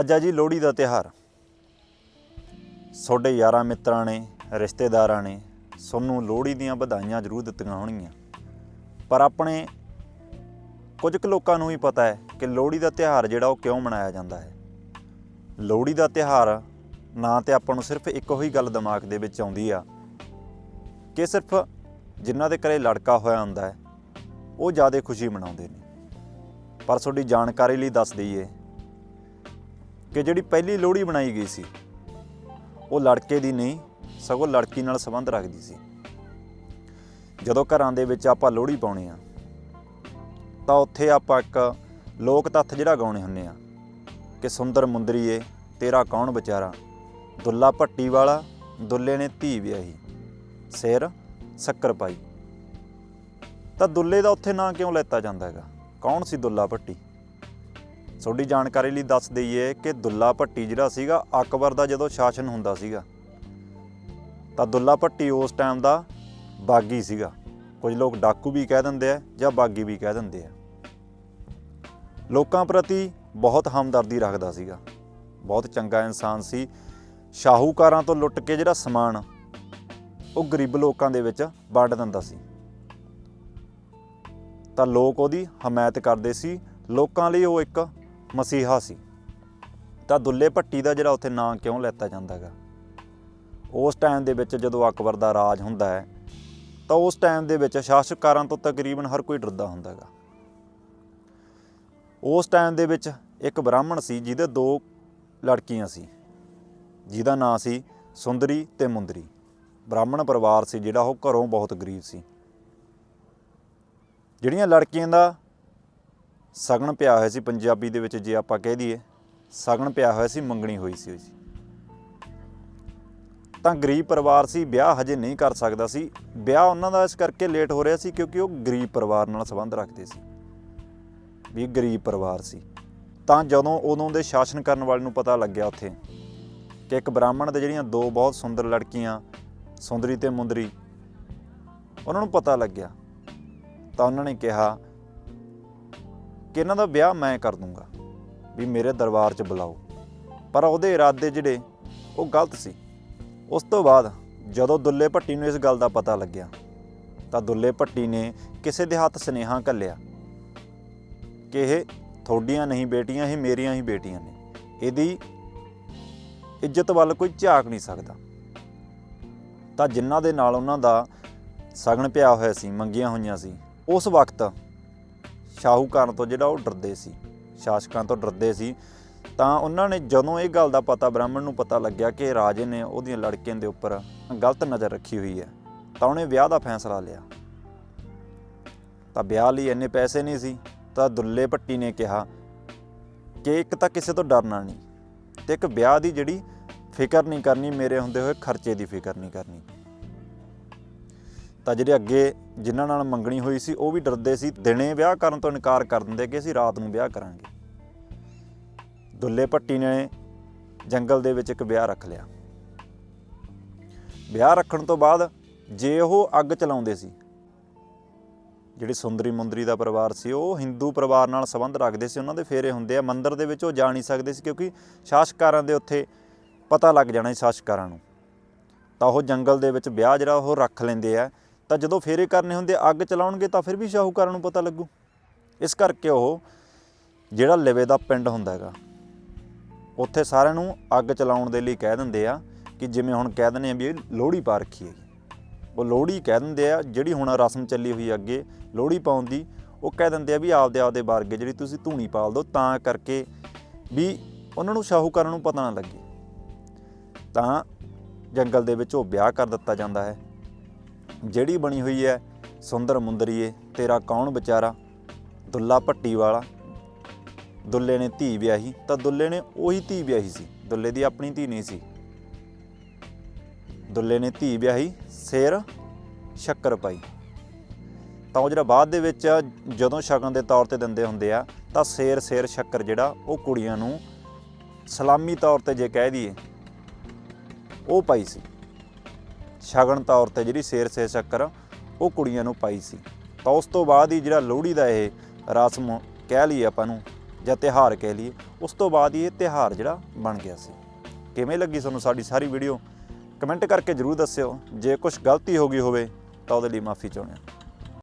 ਅੱਜ ਆ ਜੀ ਲੋਹੜੀ ਦਾ ਤਿਹਾਰ ਤੁਹਾਡੇ ਯਾਰਾਂ ਮਿੱਤਰਾਂ ਨੇ, ਰਿਸ਼ਤੇਦਾਰਾਂ ਨੇ ਤੁਹਾਨੂੰ ਲੋਹੜੀ ਦੀਆਂ ਵਧਾਈਆਂ ਜ਼ਰੂਰ ਦਿੱਤੀਆਂ ਹੋਣਗੀਆਂ। ਪਰ ਆਪਣੇ ਕੁਝ ਕੁ ਲੋਕਾਂ ਨੂੰ ਹੀ ਪਤਾ ਹੈ ਕਿ ਲੋਹੜੀ ਦਾ ਤਿਹਾਰ ਜਿਹੜਾ ਉਹ ਕਿਉਂ ਮਨਾਇਆ ਜਾਂਦਾ ਹੈ। ਲੋਹੜੀ ਦਾ ਤਿਹਾਰ ਨਾ ਤੇ ਆਪਾਂ ਨੂੰ ਸਿਰਫ ਇੱਕੋ ਹੀ ਗੱਲ ਦਿਮਾਗ ਦੇ ਵਿੱਚ ਆਉਂਦੀ ਆ ਕਿ ਸਿਰਫ ਜਿਨ੍ਹਾਂ ਦੇ ਘਰੇ ਲੜਕਾ ਹੋਇਆ ਹੁੰਦਾ ਹੈ, ਉਹ ਜ਼ਿਆਦਾ ਖੁਸ਼ੀ ਮਨਾਉਂਦੇ ਨੇ। ਪਰ ਤੁਹਾਡੀ ਜਾਣਕਾਰੀ ਲਈ ਦੱਸ ਦਈਏ ਕਿ ਜਿਹੜੀ ਪਹਿਲੀ ਲੋਹੜੀ ਬਣਾਈ ਗਈ ਸੀ, ਉਹ ਲੜਕੇ ਦੀ ਨਹੀਂ, ਸਗੋਂ ਲੜਕੀ ਨਾਲ ਸੰਬੰਧ ਰੱਖਦੀ ਸੀ। ਜਦੋਂ ਘਰਾਂ ਦੇ ਵਿੱਚ ਆਪਾਂ ਲੋਹੜੀ ਪਾਉਣੀ ਆ, ਤਾਂ ਉੱਥੇ ਆਪਾਂ ਇੱਕ ਲੋਕ ਤੱਥ ਜਿਹੜਾ ਗਾਉਣੇ ਹੁੰਨੇ ਆ, ਕਿ ਸੁੰਦਰ ਮੁੰਦਰੀਏ, ਤੇਰਾ ਕੌਣ ਵਿਚਾਰਾ? ਦੁੱਲਾ ਭੱਟੀ ਵਾਲਾ, ਦੁੱਲੇ ਨੇ ਧੀ ਵਿਆਹੀ, ਸਿਰ ਸ਼ੱਕਰ ਪਾਈ। ਤਾਂ ਦੁੱਲੇ ਦਾ ਉੱਥੇ ਨਾਂ ਕਿਉਂ ਲੈਤਾ ਜਾਂਦਾ ਹੈਗਾ? ਕੌਣ ਸੀ ਦੁੱਲਾ ਭੱਟੀ? ਤੁਹਾਡੀ ਜਾਣਕਾਰੀ ਲਈ ਦੱਸ ਦਈਏ ਕਿ ਦੁੱਲਾ ਭੱਟੀ ਜਿਹੜਾ ਸੀਗਾ, ਅਕਬਰ ਦਾ ਜਦੋਂ ਸ਼ਾਸਨ ਹੁੰਦਾ ਸੀਗਾ, ਤਾਂ ਦੁੱਲਾ ਭੱਟੀ ਉਸ ਟਾਈਮ ਦਾ ਬਾਗੀ ਸੀਗਾ। ਕੁਝ ਲੋਕ ਡਾਕੂ ਵੀ ਕਹਿ ਦਿੰਦੇ ਆ ਜਾਂ ਬਾਗੀ ਵੀ ਕਹਿ ਦਿੰਦੇ ਆ। ਲੋਕਾਂ ਪ੍ਰਤੀ ਬਹੁਤ ਹਮਦਰਦੀ ਰੱਖਦਾ ਸੀਗਾ। ਬਹੁਤ ਚੰਗਾ ਇਨਸਾਨ ਸੀ। ਸ਼ਾਹੂਕਾਰਾਂ ਤੋਂ ਲੁੱਟ ਕੇ ਜਿਹੜਾ ਸਮਾਨ, ਉਹ ਗਰੀਬ ਲੋਕਾਂ ਦੇ ਵਿੱਚ ਵੰਡ ਦਿੰਦਾ ਸੀ। ਤਾਂ ਲੋਕ ਉਹਦੀ ਹਮਾਇਤ ਕਰਦੇ ਸੀ। ਲੋਕਾਂ ਲਈ ਉਹ ਇੱਕ ਮਸੀਹਾ ਸੀ। ਤਾਂ ਦੁੱਲੇ ਭੱਟੀ ਦਾ ਜਿਹੜਾ ਉੱਥੇ ਨਾਂ ਕਿਉਂ ਲੈਤਾ ਜਾਂਦਾ ਹੈਗਾ? ਉਸ ਟਾਈਮ ਦੇ ਵਿੱਚ ਜਦੋਂ ਅਕਬਰ ਦਾ ਰਾਜ ਹੁੰਦਾ ਹੈ, ਤਾਂ ਉਸ ਟਾਈਮ ਦੇ ਵਿੱਚ ਸ਼ਾਸਕਾਰਾਂ ਤੋਂ ਤਕਰੀਬਨ ਹਰ ਕੋਈ ਡਰਦਾ ਹੁੰਦਾ ਹੈਗਾ। ਉਸ ਟਾਈਮ ਦੇ ਵਿੱਚ ਇੱਕ ਬ੍ਰਾਹਮਣ ਸੀ, ਜਿਹਦੇ ਦੋ ਲੜਕੀਆਂ ਸੀ। ਜਿਹਦਾ ਨਾਂ ਸੀ ਸੁੰਦਰੀ ਤੇ ਮੁੰਦਰੀ। ਬ੍ਰਾਹਮਣ ਪਰਿਵਾਰ ਸੀ ਜਿਹੜਾ ਉਹ ਘਰੋਂ ਬਹੁਤ ਗਰੀਬ ਸੀ। ਜਿਹੜੀਆਂ ਲੜਕੀਆਂ ਦਾ ਸਗਨ ਪਿਆ ਹੋਇਆ ਸੀ ਪੰਜਾਬੀ ਦੇ ਵਿੱਚ ਜੇ ਆਪਾਂ ਕਹਿ ਦਈਏ ਸਗਨ ਪਿਆ ਹੋਇਆ ਸੀ, ਮੰਗਣੀ ਹੋਈ ਸੀ ਉਹਦੀ ਤਾਂ ਗਰੀਬ ਪਰਿਵਾਰ ਸੀ, ਵਿਆਹ ਹਜੇ ਨਹੀਂ ਕਰ ਸਕਦਾ ਸੀ। ਵਿਆਹ ਉਹਨਾਂ ਦਾ ਇਸ ਕਰਕੇ ਲੇਟ ਹੋ ਰਿਹਾ ਸੀ ਕਿਉਂਕਿ ਉਹ ਗਰੀਬ ਪਰਿਵਾਰ ਨਾਲ ਸੰਬੰਧ ਰੱਖਦੇ ਸੀ। ਵੀ ਗਰੀਬ ਪਰਿਵਾਰ ਸੀ। ਤਾਂ ਜਦੋਂ ਉਦੋਂ ਦੇ ਸ਼ਾਸਨ ਕਰਨ ਵਾਲੇ ਨੂੰ ਪਤਾ ਲੱਗਿਆ ਉੱਥੇ ਕਿ ਇੱਕ ਬ੍ਰਾਹਮਣ ਦੇ ਜਿਹੜੀਆਂ ਦੋ ਬਹੁਤ ਸੁੰਦਰ ਲੜਕੀਆਂ, ਸੁੰਦਰੀ ਤੇ ਮੁੰਦਰੀ, ਉਹਨਾਂ ਨੂੰ ਪਤਾ ਲੱਗਿਆ। ਤਾਂ ਉਹਨਾਂ ਨੇ ਕਿਹਾ ਕਿ ਇਹਨਾਂ ਦਾ ਵਿਆਹ ਮੈਂ ਕਰ ਦੂੰਗਾ, ਵੀ ਮੇਰੇ ਦਰਬਾਰ 'ਚ ਬੁਲਾਓ। ਪਰ ਉਹਦੇ ਇਰਾਦੇ ਜਿਹੜੇ, ਉਹ ਗਲਤ ਸੀ। ਉਸ ਤੋਂ ਬਾਅਦ ਜਦੋਂ ਦੁੱਲੇ ਭੱਟੀ ਨੂੰ ਇਸ ਗੱਲ ਦਾ ਪਤਾ ਲੱਗਿਆ, ਤਾਂ ਦੁੱਲੇ ਭੱਟੀ ਨੇ ਕਿਸੇ ਦੇ ਹੱਥ ਸੁਨੇਹਾ ਘੱਲਿਆ ਕਿ ਇਹ ਤੁਹਾਡੀਆਂ ਨਹੀਂ ਬੇਟੀਆਂ, ਇਹ ਮੇਰੀਆਂ ਹੀ ਬੇਟੀਆਂ ਨੇ। ਇਹਦੀ ਇੱਜ਼ਤ ਵੱਲ ਕੋਈ ਝਾਕ ਨਹੀਂ ਸਕਦਾ। ਤਾਂ ਜਿਨ੍ਹਾਂ ਦੇ ਨਾਲ ਉਹਨਾਂ ਦਾ ਸਗਨ ਪਿਆ ਹੋਇਆ ਸੀ, ਮੰਗੀਆਂ ਹੋਈਆਂ ਸੀ, ਉਸ ਵਕਤ ਸ਼ਾਹੂਕਾਰਾਂ ਤੋਂ ਜਿਹੜਾ ਉਹ ਡਰਦੇ ਸੀ, ਸ਼ਾਸਕਾਂ ਤੋਂ ਡਰਦੇ ਸੀ, ਤਾਂ ਉਹਨਾਂ ਨੇ ਜਦੋਂ ਇਹ ਗੱਲ ਦਾ ਪਤਾ ਬ੍ਰਾਹਮਣ ਨੂੰ ਪਤਾ ਲੱਗਿਆ ਕਿ ਰਾਜੇ ਨੇ ਉਹਦੀਆਂ ਲੜਕੀਆਂ ਦੇ ਉੱਪਰ ਗਲਤ ਨਜ਼ਰ ਰੱਖੀ ਹੋਈ ਹੈ, ਤਾਂ ਉਹਨੇ ਵਿਆਹ ਦਾ ਫੈਸਲਾ ਲਿਆ। ਤਾਂ ਵਿਆਹ ਲਈ ਇੰਨੇ ਪੈਸੇ ਨਹੀਂ ਸੀ, ਤਾਂ ਦੁੱਲੇ ਭੱਟੀ ਨੇ ਕਿਹਾ ਕਿ ਇੱਕ ਤਾਂ ਕਿਸੇ ਤੋਂ ਡਰਨਾ ਨਹੀਂ ਤੇ ਇੱਕ ਵਿਆਹ ਦੀ ਜਿਹੜੀ ਫਿਕਰ ਨਹੀਂ ਕਰਨੀ, ਮੇਰੇ ਹੁੰਦੇ ਹੋਏ ਖਰਚੇ ਦੀ ਫਿਕਰ ਨਹੀਂ ਕਰਨੀ। ਤਾਂ ਜਿਹੜੇ ਅੱਗੇ ਜਿਨ੍ਹਾਂ ਨਾਲ ਮੰਗਣੀ ਹੋਈ ਸੀ, ਉਹ ਵੀ ਡਰਦੇ ਸੀ। ਦਿਨੇ ਵਿਆਹ ਕਰਨ ਤੋਂ ਇਨਕਾਰ ਕਰ ਦਿੰਦੇ ਕਿ ਅਸੀਂ ਰਾਤ ਨੂੰ ਵਿਆਹ ਕਰਾਂਗੇ। ਦੁੱਲੇ ਭੱਟੀ ਨੇ ਜੰਗਲ ਦੇ ਵਿੱਚ ਇੱਕ ਵਿਆਹ ਰੱਖ ਲਿਆ। ਵਿਆਹ ਰੱਖਣ ਤੋਂ ਬਾਅਦ ਜੇ ਉਹ ਅੱਗ ਚਲਾਉਂਦੇ ਸੀ, ਜਿਹੜੀ ਸੁੰਦਰੀ ਮੁੰਦਰੀ ਦਾ ਪਰਿਵਾਰ ਸੀ, ਉਹ ਹਿੰਦੂ ਪਰਿਵਾਰ ਨਾਲ ਸੰਬੰਧ ਰੱਖਦੇ ਸੀ, ਉਹਨਾਂ ਦੇ ਫੇਰੇ ਹੁੰਦੇ ਆ। ਮੰਦਿਰ ਦੇ ਵਿੱਚ ਉਹ ਜਾ ਨਹੀਂ ਸਕਦੇ ਸੀ, ਕਿਉਂਕਿ ਸ਼ਾਸਕਾਰਾਂ ਦੇ ਉੱਥੇ ਪਤਾ ਲੱਗ ਜਾਣਾ ਸੀ ਸ਼ਾਸਕਾਰਾਂ ਨੂੰ। ਤਾਂ ਉਹ ਜੰਗਲ ਦੇ ਵਿੱਚ ਵਿਆਹ ਜਿਹੜਾ ਉਹ ਰੱਖ ਲੈਂਦੇ ਆ। ਤਾਂ ਜਦੋਂ ਫੇਰੇ ਕਰਨੇ ਹੁੰਦੇ ਅੱਗ ਚਲਾਉਣਗੇ ਤਾਂ ਫਿਰ ਵੀ ਸ਼ਾਹੂਕਾਰਾਂ ਨੂੰ ਪਤਾ ਲੱਗੂ। ਇਸ ਕਰਕੇ ਉਹ ਜਿਹੜਾ ਲਿਵੇ ਦਾ ਪਿੰਡ ਹੁੰਦਾ ਹੈਗਾ, ਉੱਥੇ ਸਾਰਿਆਂ ਨੂੰ ਅੱਗ ਚਲਾਉਣ ਦੇ ਲਈ ਕਹਿ ਦਿੰਦੇ ਆ ਕਿ ਜਿਵੇਂ ਹੁਣ ਕਹਿ ਦਿੰਦੇ ਆ ਵੀ ਇਹ ਲੋਹੜੀ ਪਾ ਰੱਖੀ ਹੈਗੀ। ਉਹ ਲੋਹੜੀ ਕਹਿ ਦਿੰਦੇ ਆ, ਜਿਹੜੀ ਹੁਣ ਰਸਮ ਚੱਲੀ ਹੋਈ ਅੱਗੇ, ਲੋਹੜੀ ਪਾਉਣ ਦੀ, ਉਹ ਕਹਿ ਦਿੰਦੇ ਆ ਵੀ ਆਪਦੇ ਆਪਦੇ ਵਰਗੇ ਜਿਹੜੀ ਤੁਸੀਂ ਧੂਣੀ ਪਾਲ ਦਿਓ, ਤਾਂ ਕਰਕੇ ਵੀ ਉਹਨਾਂ ਨੂੰ ਸ਼ਾਹੂਕਾਰਾਂ ਨੂੰ ਪਤਾ ਨਾ ਲੱਗੇ। ਤਾਂ ਜੰਗਲ ਦੇ ਵਿੱਚ ਉਹ ਵਿਆਹ ਕਰ ਦਿੱਤਾ ਜਾਂਦਾ ਹੈ। ਜਿਹੜੀ ਬਣੀ ਹੋਈ ਹੈ, ਸੁੰਦਰ ਮੁੰਦਰੀਏ, ਤੇਰਾ ਕੌਣ ਵਿਚਾਰਾ? ਦੁੱਲਾ ਭੱਟੀ ਵਾਲਾ। ਦੁੱਲੇ ਨੇ ਧੀ ਵਿਆਹੀ, ਤਾਂ ਦੁੱਲੇ ਨੇ ਉਹੀ ਧੀ ਵਿਆਹੀ ਸੀ। ਦੁੱਲੇ ਦੀ ਆਪਣੀ ਧੀ ਨਹੀਂ ਸੀ। ਦੁੱਲੇ ਨੇ ਧੀ ਵਿਆਹੀ, ਸਿਰ ਸ਼ੱਕਰ ਪਾਈ। ਤਾਂ ਉਹ ਜਿਹੜਾ ਬਾਅਦ ਦੇ ਵਿੱਚ ਜਦੋਂ ਸ਼ਗਨ ਦੇ ਤੌਰ ਤੇ ਦਿੰਦੇ ਹੁੰਦੇ ਆ, ਤਾਂ ਸਿਰ ਸਿਰ ਸ਼ੱਕਰ ਜਿਹੜਾ, ਉਹ ਕੁੜੀਆਂ ਨੂੰ ਸਲਾਮੀ ਤੌਰ ਤੇ ਜੇ ਕਹਿ ਦਈਏ, ਉਹ ਪਾਈ ਸੀ। ਸ਼ਗਨ ਤੌਰ ਤੇ ਜਿਹੜੀ ਸੇਰ ਸੇ ਸ਼ੱਕਰ ਉਹ ਕੁੜੀਆਂ ਨੂੰ ਪਾਈ ਸੀ। ਤਾਂ ਉਸ ਤੋਂ ਬਾਅਦ ਹੀ ਜਿਹੜਾ ਲੋਹੜੀ ਦਾ ਇਹ ਰਸਮ ਕਹਿ ਲਈਏ ਆਪਾਂ ਨੂੰ ਜਾਂ ਤਿਹਾਰ ਕਹਿ ਲਈਏ, ਉਸ ਤੋਂ ਬਾਅਦ ਹੀ ਇਹ ਤਿਹਾਰ ਜਿਹੜਾ ਬਣ ਗਿਆ ਸੀ। ਕਿਵੇਂ ਲੱਗੀ ਤੁਹਾਨੂੰ ਸਾਡੀ ਸਾਰੀ ਵੀਡੀਓ? ਕਮੈਂਟ ਕਰਕੇ ਜਰੂਰ ਦੱਸਿਓ। ਜੇ ਕੁਝ ਗਲਤੀ ਹੋ ਗਈ ਹੋਵੇ ਤਾਂ ਉਹਦੇ ਲਈ ਮਾਫੀ ਚਾਹੁੰਦੇ ਹਾਂ।